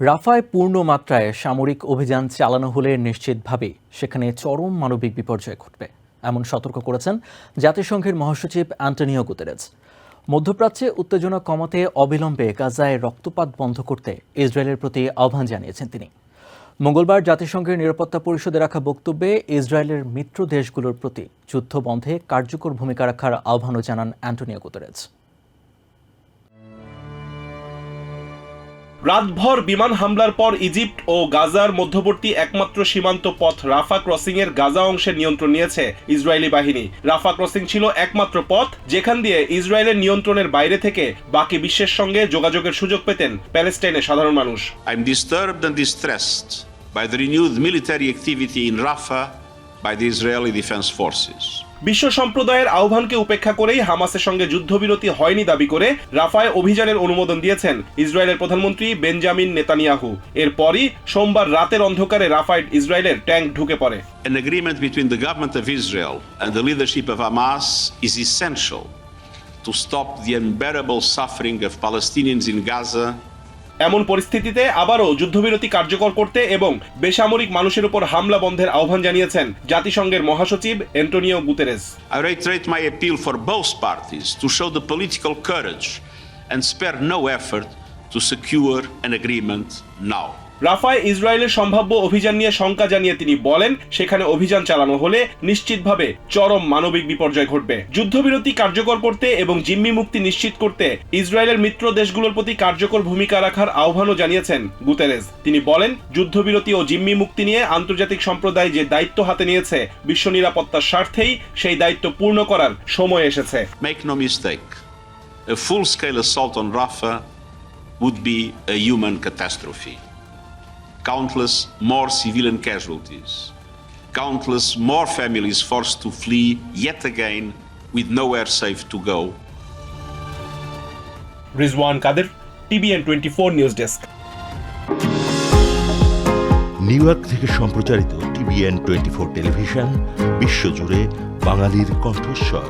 রাফায় পূর্ণ মাত্রায় সামরিক অভিযান চালানো হলে নিশ্চিতভাবেই সেখানে চরম মানবিক বিপর্যয় ঘটবে, এমন সতর্ক করেছেন জাতিসংঘের মহাসচিব অ্যান্টনিও গুতেরেজ। মধ্যপ্রাচ্যে উত্তেজনা কমাতে অবিলম্বে গাজায় রক্তপাত বন্ধ করতে ইসরায়েলের প্রতি আহ্বান জানিয়েছেন তিনি। মঙ্গলবার জাতিসংঘের নিরাপত্তা পরিষদে রাখা বক্তব্যে ইসরায়েলের মিত্র দেশগুলোর প্রতি যুদ্ধ বন্ধে কার্যকর ভূমিকা রাখার আহ্বানও জানান অ্যান্টনিও গুতেরেজ। রাতভর বিমান হামলার পর ইজিপ্ট ও গাজার মধ্যবর্তী একমাত্র সীমান্ত পথ রাফা ক্রসিং এর গাজা অংশের নিয়ন্ত্রণ নিয়েছে ইসরায়েলি বাহিনী। রাফা ক্রসিং ছিল একমাত্র পথ যেখান দিয়ে ইসরায়েলের নিয়ন্ত্রণের বাইরে থেকে বাকি বিশ্বের সঙ্গে যোগাযোগের সুযোগ পেতেন প্যালেস্টাইনের সাধারণ মানুষ। I'm disturbed and distressed by the renewed military activity in Rafah by the Israeli Defense Forces. বিশ্ব সম্প্রদায়ের আহ্বানকে উপেক্ষা করেই হামাসের সঙ্গে যুদ্ধবিরতি হয়নি দাবি করে রাফায় অভিযানের অনুমোদন দিয়েছেন ইসরায়েলের প্রধানমন্ত্রী বেঞ্জামিন নেতানিয়াহু এরপরই সোমবার রাতের অন্ধকারে রাফায় ইসরায়েলের ট্যাঙ্ক ঢুকে পড়ে An agreement between the government of Israel and the leadership of Hamas is essential to stop the unbearable suffering of Palestinians in Gaza এমন পরিস্থিতিতে আবারও যুদ্ধবিরতি কার্যকর করতে এবং বেসামরিক মানুষের উপর হামলা বন্ধের আহ্বান জানিয়েছেন জাতিসংঘের মহাসচিব Antonio Guterres. I reiterate my appeal for both parties to show the political courage and spare no effort to secure an agreement now রাফায় ইসরায়েলের সম্ভাব্য অভিযান নিয়ে শঙ্কা জানিয়ে তিনি বলেন, সেখানে অভিযান চালানো হলে নিশ্চিতভাবে চরম মানবিক বিপর্যয় ঘটবে। যুদ্ধবিরতি কার্যকর করতে এবং জিম্মি মুক্তি নিশ্চিত করতে ইসরায়েলের মিত্র দেশগুলোর প্রতি কার্যকর ভূমিকা রাখার আহ্বানও জানিয়েছেন গুতেরেস তিনি বলেন, যুদ্ধবিরতি ও জিম্মি মুক্তি নিয়ে আন্তর্জাতিক সম্প্রদায় যে দায়িত্ব হাতে নিয়েছে বিশ্ব নিরাপত্তার স্বার্থেই সেই দায়িত্ব পূর্ণ করার সময় এসেছে। A full scale assault on Rafah would be a human catastrophe. Countless more civilian casualties, countless more families forced to flee yet again with nowhere safe to go. Rizwan Kader TVN twenty four news desk New York থেকে সম্প্রচারিত TVN twenty four television বিশ্বজুড়ে বাঙালির কণ্ঠস্বর